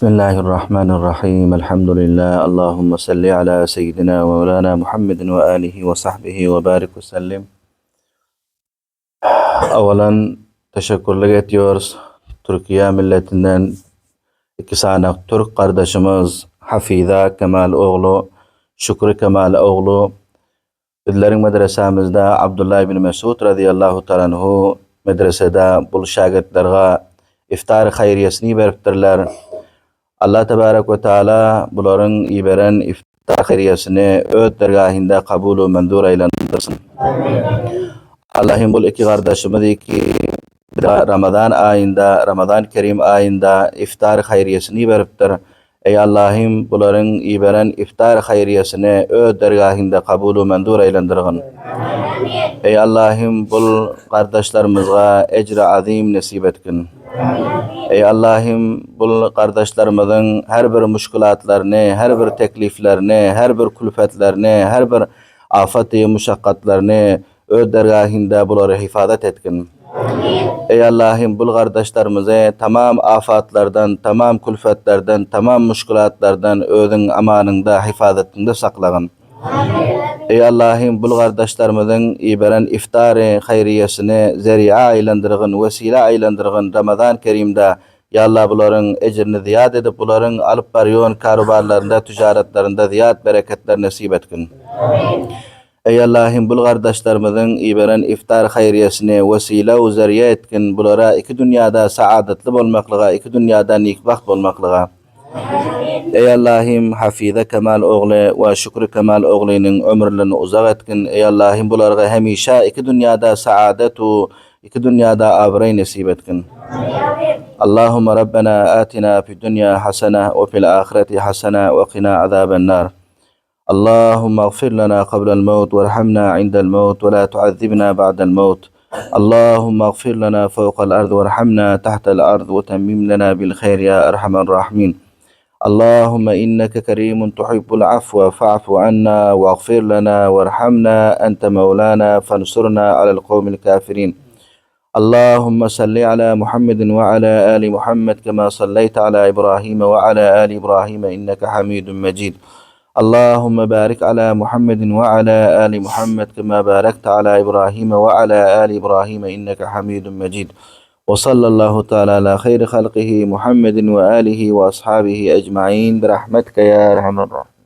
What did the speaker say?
Bismillahirrahmanirrahim. Elhamdülillah. Allahumme salli ala seyyidina ve mevlana Muhammedin ve alihi ve sahbihi ve barik ve sellim. Evvelen teşekkürler ediyoruz. Türkiye milletinden iki sene Türk kardeşimiz Hafize Kemal oğlu, Şükrü Kemal oğlu. Bizlerin medresemizde Abdullah bin Mesud radıyallahu ta'lanhu medresede bu şagirdlerine iftar hayriyesini veriptirler. Allah tebarek ve teala buların iberen iftar hayriyesini öz dergahinde kabul ve mendur eylendirsin. Allah'ın bu iki kardeşimiz ki Ramazan ayında, Ramazan Kerim ayında iftar hayriyesini veriptir. Ey Allah'ım buların iberen iftar hayriyesini öz dergahinde kabul ve mendur eylendirgin. Ey Allah'ım bu kardeşlerimize ecri azim nasip etkin. Ey Allah'ım bu kardeşlerimizin her bir müşkülatlarını, her bir tekliflerini, her bir külfetlerini, her bir afeti muşakkatlarını öz dergahinde buları hifazet etkin. Ey Allah'ım bu kardeşlerimize tamam afatlardan, tamam külfetlerden, tamam müşkülatlardan özün amanında, hifazetinde saklagın. Ey Allah'ım bu kardeşlerimizin iberen iftarı hayriyesini zeri'a aylandırgın, vesile aylandırgın Ramazan Kerim'de Ya Allah buların ecrini ziyad edip buların alıp baryon karubarlarında, ticaretlerinde ziyad bereketler nasip etkin. Ey Allah'ım bu kardeşlerimizin iberen iftar hayriyesini vesile ve zeriye etkin bulara iki dünyada saadetli olmaklığa, iki dünyada nikbaht olmaklığa. ey Allahim hafize Kemal oğlu ve şükrü Kemal oğlunun ömrünü uzak etkin ey Allahim bularga hemişa iki dünyada saadet u iki dünyada abrey nasip etkin اللهم ربنا آتنا في الدنيا حسنة وفي الآخرة حسنة وقنا عذاب النار. اللهم اغفر لنا قبل الموت وارحمنا عند الموت ولا تعذبنا بعد الموت. اللهم اغفر لنا فوق الأرض وارحمنا تحت الأرض وتمم لنا بالخير يا أرحم الراحمين. اللهم إنك كريم تحب العفو فاعف عنا واغفر لنا وارحمنا أنت مولانا فانصرنا على القوم الكافرين. اللهم صل على محمد وعلى آل محمد كما صليت على إبراهيم وعلى آل إبراهيم إنك حميد مجيد. اللهم بارك على محمد وعلى آل محمد كما باركت على إبراهيم وعلى آل إبراهيم إنك حميد مجيد. وصلى الله تعالى على خير خلقه محمد وآله وأصحابه أجمعين برحمتك يا أرحم الراحمين.